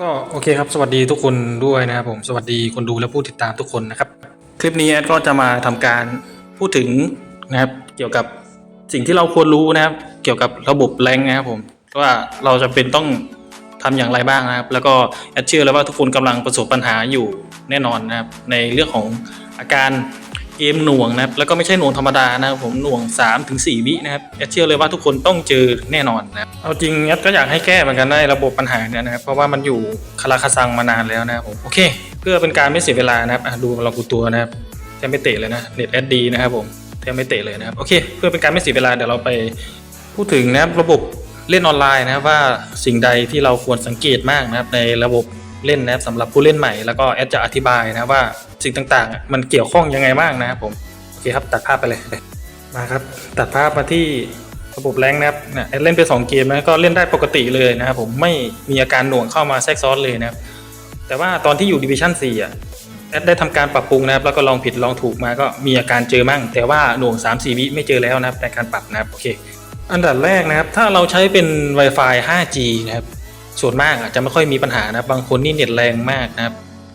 ก็โอเคครับสวัสดีทุกคนด้วยนะครับผมสวัสดีคนดูและผู้ติดตามทุกคนนะครับ คลิปนี้แอดก็จะมาทำการพูดถึงนะครับ เกี่ยวกับสิ่งที่เราควรรู้นะครับ เกี่ยวกับระบบแรงนะครับผมว่าเราจะเป็นต้องทำอย่างไรบ้างนะครับ แล้วก็แอดเชื่อแล้วว่าทุกคนกำลังประสบปัญหาอยู่แน่นอนนะครับ ในเรื่องของอาการ เกมหน่วงนะครับแล้วก็ไม่ใช่หน่วงธรรมดานะครับผมหน่วง3ถึง4วินะครับแอดเชื่อเลยว่าทุกคนต้องเจอแน่นอนนะครับเอาจริงแอดก็อยากให้แก้เหมือนกันได้ระบบปัญหาเนี่ยนะครับเพราะว่ามันอยู่คาราคาซังมานานแล้วนะครับผมโอเค เพื่อเป็นการไม่เสียเวลานะครับดูเรากูตัวนะครับแทบไม่เตะเลยนะเน็ตแอดดีนะครับผมแทบไม่เตะเลยนะครับโอเคเพื่อเป็นการไม่เสียเวลาเดี๋ยวเราไปพูดถึงนะครับระบบเล่นออนไลน์นะครับว่าสิ่งใดที่เราควรสังเกตมากนะครับในระบบ เล่นนะครับสำหรับผู้เล่นใหม่แล้วก็แอดจะอธิบายนะครับว่าสิ่งต่างๆ มันเกี่ยวข้องยังไงบ้างนะครับผมโอเคครับตัดภาพไปเลยมาครับตัดภาพมาที่ระบบแรงนะครับนี่ยแอดเล่นไปสองเกมนะก็เล่นได้ปกติเลยนะครับผมไม่มีอาการหน่วงเข้ามาแทรกซ้อนเลยนะครับแต่ว่าตอนที่อยู่ดิวิชั่น4อะแอดได้ทำการปรับปรุงนะครับแล้วก็ลองผิดลองถูกมาก็มีอาการเจอมั่ง แต่ว่าหน่วง 3 4 วิไม่เจอแล้วนะครับในการปรับนะครับโอเค อันดับแรกนะครับถ้าเราใช้เป็น Wi-Fi 5G นะครับ ส่วนมากอะจะไม่ค่อยมีปัญหานะบางคนนี่เน็ตแรงมากนะครับ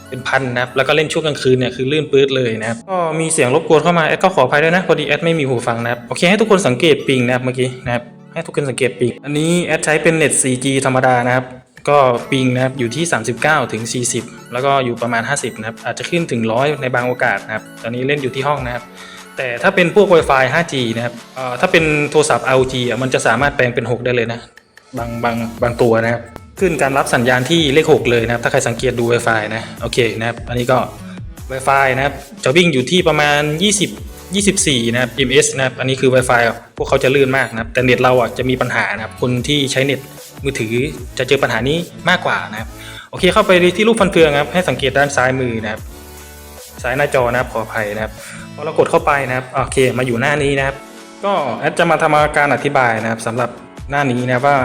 เป็นพันนะครับแล้วก็เล่นช่วงกลางคืนเนี่ยคือลื่นปื๊ดเลยนะครับก็มีเสียงรบกวนเข้ามาแอดก็ขออภัยด้วยนะพอดีแอดไม่มีหูฟังนะครับโอเคให้ทุกคนสังเกตปิงนะครับเมื่อกี้นะครับให้ทุกคนสังเกตปิงอันนี้แอดใช้เป็นเน็ต 4G ธรรมดานะครับก็ปิงนะครับอยู่ที่ 39ถึง40 แล้วก็อยู่ประมาณ 50นะครับอาจจะขึ้นถึง 100 ในบางโอกาสนะครับตอนนี้เล่นอยู่ที่ห้องนะครับแต่ถ้าเป็นพวก Wi-Fi 5G นะครับถ้าเป็นโทรศัพท์ LG อะมันจะสามารถแปลงเป็น 6 ได้เลยนะบางบางบางตัวนะครับ ขึ้นการรับสัญญาณที่เลข 6 เลยนะครับ ถ้าใครสังเกตดู Wi-Fi นะ โอเคนะครับ อันนี้ก็ Wi-Fi นะครับ จะวิ่งอยู่ที่ประมาณ 20 24 นะครับ ms นะครับ อันนี้คือ Wi-Fi พวกเขาจะลื่นมากนะครับ แต่เน็ตเราอะจะมีปัญหานะครับ คนที่ใช้เน็ตมือถือจะเจอปัญหานี้มากกว่านะครับ โอเค เข้าไปที่รูปฟันเฟืองครับ ให้สังเกตด้านซ้ายมือนะครับ ซ้ายหน้าจอนะครับ ขออภัยนะครับ พอเรากดเข้าไปนะครับ โอเค มาอยู่หน้านี้นะครับ ก็แอดจะมาทำการอธิบายนะครับสำหรับหน้านี้นะว่า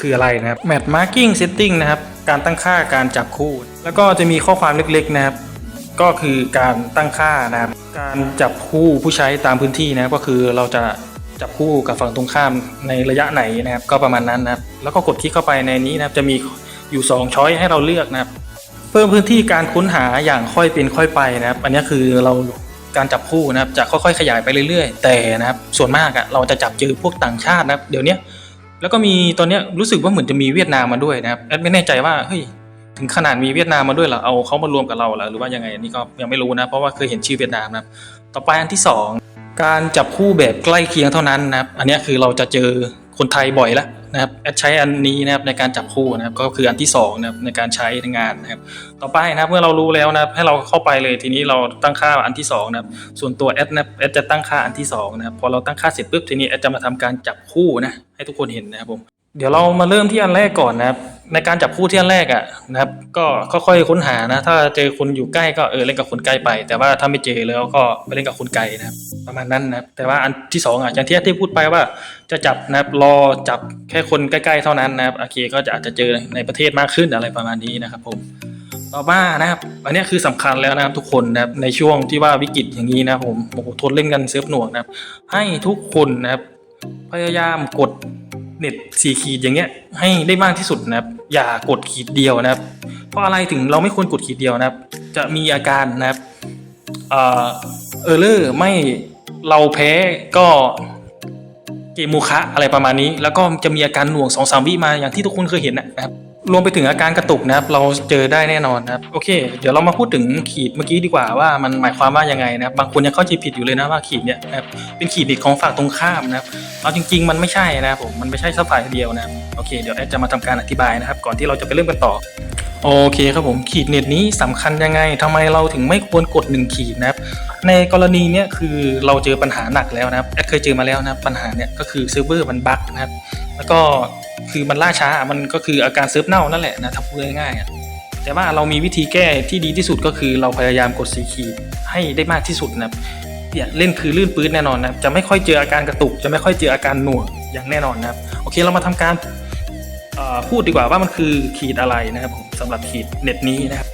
คืออะไรนะครับ Map Marking Setting นะครับ การตั้งค่าการจับคู่ แล้วก็จะมีข้อความเล็กๆนะครับ ก็คือการตั้งค่านะครับ การจับคู่ผู้ใช้ตามพื้นที่นะครับก็คือเราจะจับคู่กับฝั่งตรงข้ามในระยะไหนนะครับ ก็ประมาณนั้นนะครับ แล้วก็กดคลิกเข้าไปในนี้นะครับ จะมีอยู่2ช้อยให้เราเลือกนะครับ เพิ่มพื้นที่การค้นหาอย่างค่อยเป็นค่อยไปนะครับ อันนี้คือเราการจับคู่นะครับจะค่อยๆ ขยายไปเรื่อยๆ แต่นะครับ ส่วนมากอะเราจะจับเจอพวกต่างชาตินะครับ เดี๋ยวนี้ แล้วก็มีตอนนี้รู้สึกว่าเหมือนจะมีเวียดนามมาด้วยนะครับแอดไม่แน่ใจว่าเฮ้ยถึงขนาดมีเวียดนามมาด้วยเหรอเอาเขามารวมกับเราเหรอหรือว่ายังไงอันนี้ก็ยังไม่รู้นะเพราะว่าเคยเห็นชื่อเวียดนามนะครับต่อไปอันที่สองการจับคู่แบบใกล้เคียงเท่านั้นนะครับอันนี้คือเราจะเจอ คนไทยบ่อยแล้วนะครับแอดใช้อันนี้นะครับในการจับคู่นะครับก็คืออันที่สองนะครับในการใช้ในงานนะครับต่อไปนะครับเมื่อเรารู้แล้วนะครับให้เราเข้าไปเลยทีนี้เราตั้งค่าอันที่สองนะครับส่วนตัวแอดนะครับแอดจะตั้งค่าอันที่สองนะครับพอเราตั้งค่าเสร็จปุ๊บทีนี้แอดจะมาทำการจับคู่นะให้ทุกคนเห็นนะครับผมเดี๋ยวเรามาเริ่มที่อันแรกก่อนนะครับ ในการจับคู่ที่อันแรกอะนะครับ ก็ค่อยๆค้นหานะ ถ้าเจอคนอยู่ใกล้ก็เออเล่นกับคนใกล้ไป แต่ว่าถ้าไม่เจอแล้วก็ไปเล่นกับคนไกลนะครับ ประมาณนั้นนะครับแต่ว่าอันที่สองอะอย่างที่ที่พูดไปว่าจะจับนะครับรอจับแค่คนใกล้ๆเท่านั้นนะครับโอเคก็จะอาจจะเจอในประเทศมากขึ้นอะไรประมาณนี้นะครับ ผมต่อมานะครับ อันนี้คือสำคัญแล้วนะครับทุกคนนะครับในช่วงที่ว่าวิกฤตอย่างนี้นะผมโอ้โหทนเล่นกันเซิร์ฟหน่วงนะครับ ให้ทุกคนนะครับพยายามกด เน็ตสี่ขีดอย่างเงี้ยให้ได้มากที่สุดนะครับ อย่ากดขีดเดียวนะครับ เพราะอะไรถึงเราไม่ควรกดขีดเดียวนะครับ จะมีอาการนะครับเออเออร์เลอร์ไม่เราแพ้ก็เกมโมคะอะไรประมาณนี้ แล้วก็จะมีอาการหน่วงสองสามวิมาอย่างที่ทุกคนเคยเห็นนะครับ รวมไปถึงอาการกระตุกนะครับ เราเจอได้แน่นอนนะครับ โอเค เดี๋ยวเรามาพูดถึงขีดเมื่อกี้ดีกว่าว่ามันหมายความว่ายังไงนะครับ บางคนยังเข้าใจผิดอยู่เลยนะว่าขีดเนี่ยนะครับเป็นขีดบิดของฝั่งตรงข้ามนะครับเอาจริง ๆ มันไม่ใช่นะครับผมมันไม่ใช่สักฝ่ายเดียวนะครับโอเค เดี๋ยวแอดจะมาทำการอธิบายนะครับ ก่อนที่เราจะไปเริ่มกันต่อ โอเคครับผมขีดเน็ตนี้สำคัญยังไงทำไมเราถึงไม่ควรกดหนึ่งขีดนะครับในกรณีเนี้ยคือเราเจอปัญหาหนักแล้วนะครับแอดเคยเจอมาแล้วนะครับปัญหาเนี้ยก็คือเซิร์ฟเวอร์มันบั๊กนะครับแล้วก็คือมันล่าช้ามันก็คืออาการเซิร์ฟเน่านั่นแหละนะถ้าพูดง่ายๆแต่ว่าเรามีวิธีแก้ที่ดีที่สุดก็คือเราพยายามกดสีขีดให้ได้มากที่สุดนะครับเนี่ยเล่นคือลื่นปื้นแน่นอนนะครับจะไม่ค่อยเจออาการกระตุก จะไม่ค่อยเจออาการหน่วงอย่างแน่นอนนะครับโอเคเรามาทำการ พูดดีกว่าว่ามันคือขีดอะไรนะครับผมสำหรับขีดเน็ตนี้นะครับ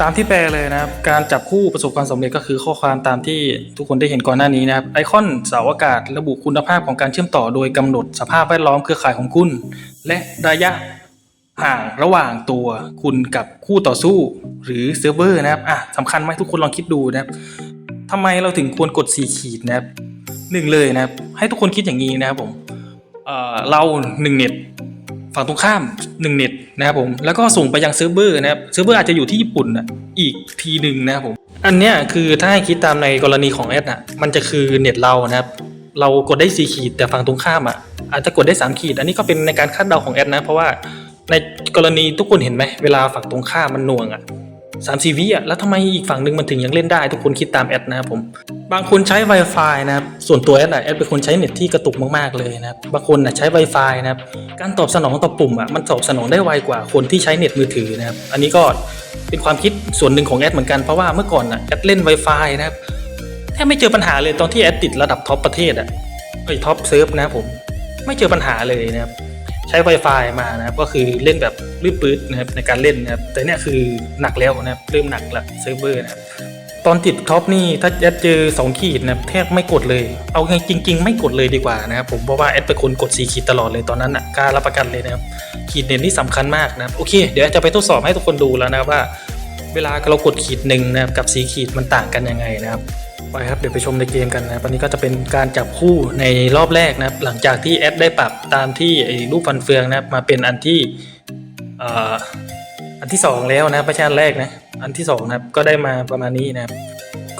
ตามที่แปลเลยนะครับ การจับคู่ประสบความสำเร็จก็คือข้อความตามที่ทุกคนได้เห็นก่อนหน้านี้นะครับไอคอนเสาอากาศระบุคุณภาพของการเชื่อมต่อโดยกำหนดสภาพแวดล้อมเครือข่ายของคุณ และระยะห่างระหว่างตัวคุณกับคู่ต่อสู้ หรือเซิร์ฟเวอร์นะครับอะสำคัญไหมทุกคนลองคิดดูนะครับทำไมเราถึงควรกด 4 ขีดนะครับหนึ่งเลยนะครับให้ทุกคนคิดอย่างนี้นะครับผมเเราหนึ่งเน็ต ฝั่งตรงข้ามหนึ่งเน็ตนะครับผมแล้วก็ส่งไปยังเซิร์ฟเวอร์นะครับเซิร์ฟเวอร์อาจจะอยู่ที่ญี่ปุ่นอะอีกทีหนึ่งนะครับผมอันเนี้ยคือถ้าให้คิดตามในกรณีของแอดอะมันจะคือเน็ตเรานะครับเรากดได้สี่ขีดแต่ฝั่งตรงข้ามอะอาจจะกดได้สามขีด อันนี้ก็เป็นในการคาดเดาของแอดนะเพราะว่าในกรณีทุกคนเห็นไหมเวลาฝั่งตรงข้ามมันหน่วงอะ สามสี่วิอะแล้วทำไมอีกฝั่งหนึ่งมันถึงยังเล่นได้ ทุกคนคิดตามแอดนะครับผม บางคนใช้ Wi-Fi นะครับ ส่วนตัวแอดอะแอดเป็นคนใช้เน็ตที่กระตุกมากๆเลยนะครับ บางคนอะใช้ Wi-Fi นะครับ การตอบสนองต่อปุ่มอะมันตอบสนองได้ไวกว่าคนที่ใช้เน็ตมือถือนะครับ อันนี้ก็เป็นความคิดส่วนหนึ่งของแอดเหมือนกัน เพราะว่าเมื่อก่อนอะแอดเล่น Wi-Fi นะครับแทบไม่เจอปัญหาเลยตอนที่แอดติดระดับท็อปประเทศอะเอ้ท็อปเซิร์ฟนะผม ไม่เจอปัญหาเลยนะครับ ช้ Wi-Fi มานะครับก็คือเล่นแบบลื่นปื๊ดนะครับในการเล่นนะครับแต่เนี่ยคือหนักแล้วนะครับเริ่มหนักละเซิร์ฟเวอร์นะครับตอนติดท็อปนี่ถ้าแอดเจอ 2 ขีดนะแทบไม่กดเลย เอาไงจริง ๆ ไม่กดเลยดีกว่านะครับผมเพราะว่าแอดเป็นคนกด 4 ขีดตลอดเลยตอนนั้นอะกล้ารับประกันเลยนะครับขีดเด่นนี่สำคัญมากนะครับโอเค เดี๋ยวแอดจะไปทดสอบให้ทุกคนดูแล้วนะครับว่า เวลาเรากดขีดหนึ่งนะครับกับสีขีดมันต่างกันยังไงนะครับ ไปครับเดี๋ยวไปชมในเกมกันนะครับอันนี้ก็จะเป็นการจับคู่ในรอบแรกนะครับ หลังจากที่แอดได้ปรับตามที่ไอ้รูปฟันเฟืองนะครับมาเป็นอันที่อ,อันที่สองแล้วนะประชานแรกนะอันที่สองนะครับก็ได้มาประมาณนี้นะครับ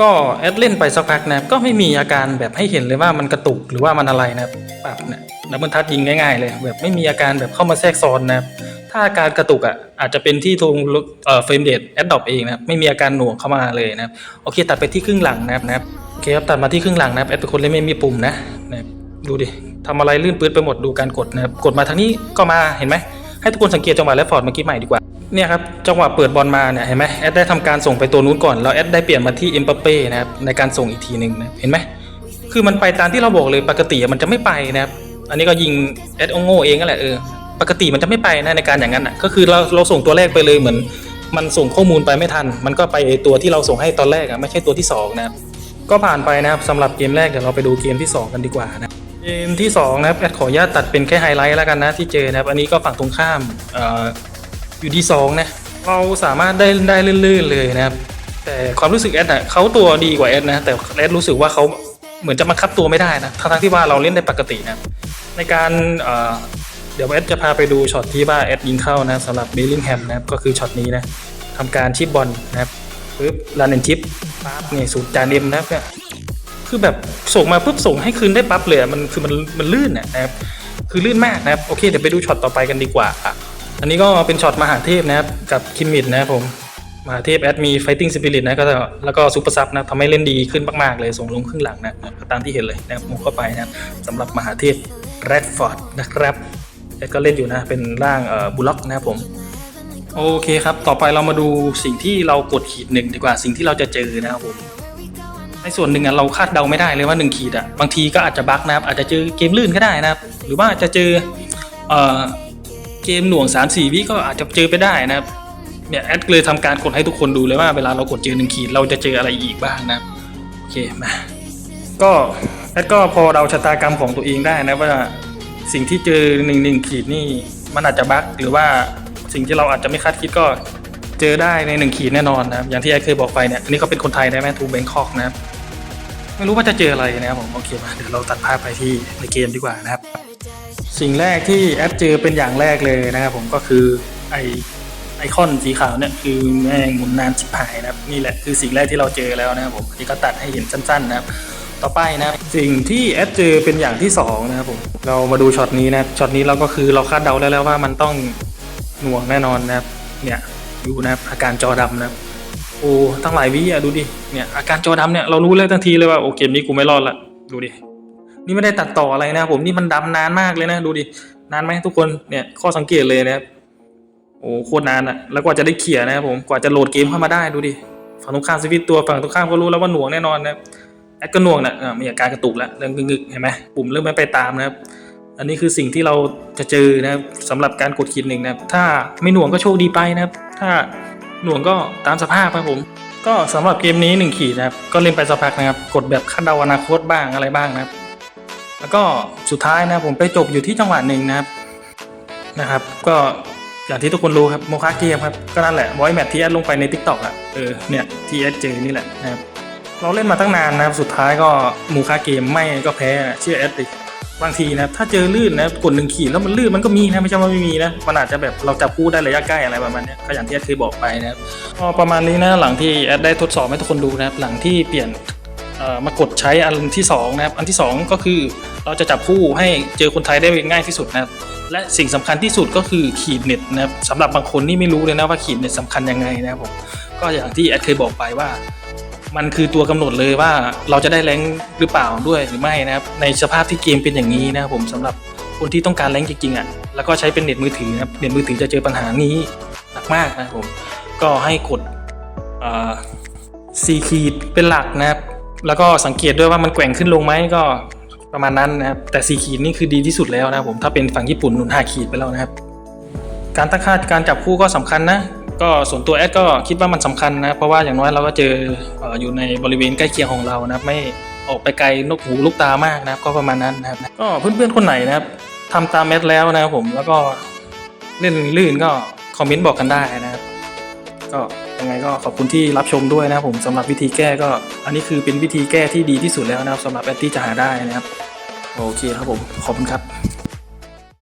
ก็แอดเล่นไปสักพักนะครับก็ไม่มีอาการแบบให้เห็นเลยว่ามันกระตุกหรือว่ามันอะไรนะครับปรับเนี่ย แล้วมันทัดยิงง่ายๆเลย แบบไม่มีอาการแบบเข้ามาแทรกซ้อนนะครับถ้าอาการกระตุกอะอาจจะเป็นที่ตรงเฟรมเรทแอดดอปเองนะครับไม่มีอาการหน่วงเข้ามาเลยนะครับโอเคตัดไปที่ครึ่งหลังนะครับนะครับโอเคครับตัดมาที่ครึ่งหลังนะครับแอดเป็นคนเล่นไม่มีปุ่มนะนะครับดูดิทำอะไรลื่นปื๊ดไปหมดดูการกดนะครับกดมาทางนี้ก็มาเห็นไหมให้ทุกคนสังเกตจังหวะแลฟฟอร์ดเมื่อกี้ใหม่ดีกว่าเนี่ยครับจังหวะเปิดบอลมาเนี่ยเห็นไหมแอดได้ทำการส่งไปตัวนู้นก่อนแล้วแอดได้เปลี่ยนมาที่เอ็มบัปเป้นะครับในการส่งอีกทีหนึ่งนะเห็นไหมคือมันไปตามที่เราบอกเลยปกติมันจะไม่ไปนะครับ อันนี้ก็ยิงแอดโง่เองก็แหละเออปกติมันจะไม่ไปนะในการอย่างนั้นอะก็คือเราเราส่งตัวแรกไปเลยเหมือน มันส่งข้อมูลไปไม่ทัน มันก็ไปตัวที่เราส่งให้ตอนแรกอะไม่ใช่ตัวที่สองนะครับก็ผ่านไปนะครับสำหรับเกมแรกเดี๋ยวเราไปดูเกมที่สองกันดีกว่านะเกมที่สองนะครับแอดขออนุญาตตัดเป็นแค่ไฮไลท์แล้วกันนะที่เจอนะครับอันนี้ก็ฝั่งตรงข้ามออยู่ที่สองนะเราสามารถได้ได้ลื่นๆเลยนะครับแต่ความรู้สึกแอดอะเขาตัวดีกว่าแอดนะแต่แอดรู้สึกว่าเขาเหมือนจะมาคับตัวไม่ได้นะทั้งที่ว่าเราเล่นได้ปกตินะ ในการเเดี๋ยวแอดจะพาไปดูช็อตที่ว่าแอดยิงเข้านะสำหรับเบลลิงแฮมนะครับก็คือช็อตนี้นะทำการชิปบอลนะครับปึ๊บรันแอนชิปปั๊บนี่สูตรจานเอ็มนะครับเนี่ยคือแบบส่งมาปุ๊บส่งให้คืนได้ปั๊บเลยมันคือมันมันลื่นนะครับคือลื่นมากนะครับโอเคเดี๋ยวไปดูช็อตต่อไปกันดีกว่า อันนี้ก็เป็นช็อตมหาเทพนะครับกับคิมมิดนะครับผมมหาเทพแอดมี fighting spirit นะก็แล้วก็ซูเปอร์ซับนะทำให้เล่นดีขึ้นมากๆเลยส่งลงครึ่งหลังนะก็ตามที่เห็นเลยนะครับมุกเข้าไปนะสำหรับมหาเทพ แรดฟอร์ดนะครับแอดก็เล่นอยู่นะเป็นร่างบุล็อกนะครับผมโอเคครับ ต่อไปเรามาดูสิ่งที่เรากดขีดหนึ่งดีกว่าสิ่งที่เราจะเจอนะครับผมในส่วนหนึ่งอะเราคาดเดาไม่ได้เลยว่าหนึ่งขีดอะบางทีก็อาจจะบั๊กนะครับ อาจจะเจอเกมลื่นก็ได้นะครับ หรือว่าอาจจะเจอเอ่อเกมหน่วง 3 4 วิก็อาจจะเจอไปได้นะครับเนี่ยแอดเลยทำการกดให้ทุกคนดูเลยว่าเวลาเรากดเจอหนึ่งขีดเราจะเจออะไรอีกบ้างนะครับโอเคมาก็ แอดก็พอเราชะตากรรมของตัวเองได้นะว่าสิ่งที่เจอหนึ่งหนึ่งขีดนี่มันอาจจะบั๊กหรือว่าสิ่งที่เราอาจจะไม่คาดคิดก็เจอได้ในหนึ่งขีดแน่นอนนะครับอย่างที่แอดเคยบอกไปเนี่ยอันนี้เขาเป็นคนไทยนะแม่ทูแบงคอกนะครับไม่รู้ว่าจะเจออะไรนะครับผมโอเคมาเดี๋ยวเราตัดภาพไปที่ในเกมดีกว่านะครับ สิ่งแรกที่แอดเจอเป็นอย่างแรกเลยนะครับผมก็คือไอไอคอนสีขาวเนี่ยคือแม่งหมุนนานชิบหายนะครับนี่แหละคือสิ่งแรกที่เราเจอแล้วนะครับผมนี่ก็ตัดให้เห็นสั้น ๆ นะครับ ต่อไปนะครับสิ่งที่แอดเจอเป็นอย่างที่สองนะครับผมเรามาดูช็อตนี้นะครับช็อตนี้เราก็คือเราคาดเดาได้แล้วว่ามันต้องหน่วงแน่นอนนะครับเนี่ยดูนะครับอาการจอดำนะครับโอ้ตั้งหลายวิอะดูดิเนี่ยอาการจอดำเนี่ยเรารู้เลยทันทีเลยว่าโอเกมนี้กูไม่รอดละดูดินี่ไม่ได้ตัดต่ออะไรนะครับผมนี่มันดำนานมากเลยนะดูดินานไหมทุกคนเนี่ยข้อสังเกตเลยนะครับโอ้โคตรนานอะแล้วกว่าจะได้เขี่ยนะครับผมกว่าจะโหลดเกมเข้ามาได้ดูดิฝั่งตรงข้ามสวิตตัวฝั่งตรงข้ามก็รู้แล้วว่าหน่วงแน่นอนนะครับ แอดก็น่วงนะอ่ามีอาการกระตุกแล้วเริ่มงึกเห็นไหมปุ่มเริ่มไม่ไปตามนะครับ อันนี้คือสิ่งที่เราจะเจอนะครับสำหรับการกดขีดหนึ่งนะครับ ถ้าไม่หน่วงก็โชคดีไปนะครับ ถ้าหน่วงก็ตามสภาพครับผม ก็สำหรับเกมนี้หนึ่งขีดนะครับ ก็เล่นไปสักพักนะครับ กดแบบคาดเดาอนาคตบ้างอะไรบ้างนะครับ แล้วก็สุดท้ายนะผมไปจบอยู่ที่จังหวะหนึ่งนะครับนะครับ ก็อย่างที่ทุกคนรู้ครับโมคาเกมครับ ก็นั่นแหละบอยแมทที่แอดลงไปใน t ิ k t o k อะเออเนี่ยที่แอดเจอนี่แหละนะครับ เราเล่นมาตั้งนานนะครับสุดท้ายก็โมคาเกมไม่ก็แพ้เชื่อแอดดิบางทีนะถ้าเจอลื่นนะกดหนึ่งขีดแล้วมันลื่นมันก็มีนะไม่ใช่ว่าไม่มีนะมันอาจจะแบบเราจับคู่ได้ระยะใกล้อะไรประมาณนี้ก็อย่างที่แอดเคยบอกไปนะครับก็ประมาณนี้นะหลังที่แอดได้ทดสอบให้ทุกคนดูนะครับหลังที่เปลี่ยนเอ่อมากดใช้อันที่สองนะครับอันที่สองก็คือเราจะจับคู่ให้เจอคนไทยได้ง่ายที่สุดนะครับและสิ่งสำคัญที่สุดก็คือขีดเน็ตนะครับสำหรับบางคนนี่ไม่รู้เลยนะว่าขีดเน็ตสำคัญยังไงนะครับผมก็อย่างที่แอดเคยบอกไปว่า มันคือตัวกำหนดเลยว่าเราจะได้แรงหรือเปล่าด้วยหรือไม่นะครับ ในสภาพที่เกมเป็นอย่างนี้นะครับผมสำหรับคนที่ต้องการแรงจริงๆอะแล้วก็ใช้เป็นเน็ตมือถือนะครับเน็ตมือถือจะเจอปัญหานี้หนักมากนะครับผมก็ให้กดเอ่อสี่ขีดเป็นหลักนะครับ แล้วก็สังเกตด้วยว่ามันแกว่งขึ้นลงไหมก็ประมาณนั้นนะครับ แต่สี่ขีดนี่คือดีที่สุดแล้วนะครับผมถ้าเป็นฝั่งญี่ปุ่นนุนห้าขีดไปแล้วนะครับ การตั้งค่าการจับคู่ก็สำคัญนะ ก็ส่วนตัวแอดก็คิดว่ามันสำคัญนะเพราะว่าอย่างน้อยเราก็เจออยู่ในบริเวณใกล้เคียงของเรานะครับไม่ออกไปไกลนกหูลูกตามากนะครับ ก็ประมาณนั้นนะครับ ก็เพื่อนๆคนไหนนะครับทำตามแอดแล้วนะครับผมแล้วก็เล่นลื่นก็คอมเมนต์บอกกันได้นะครับก็ยังไงก็ขอบคุณที่รับชมด้วยนะครับผมสำหรับวิธีแก้ก็ อันนี้คือเป็นวิธีแก้ที่ดีที่สุดแล้วนะครับสำหรับแอดที่จะหาได้นะครับ โอเคครับผมขอบคุณครับ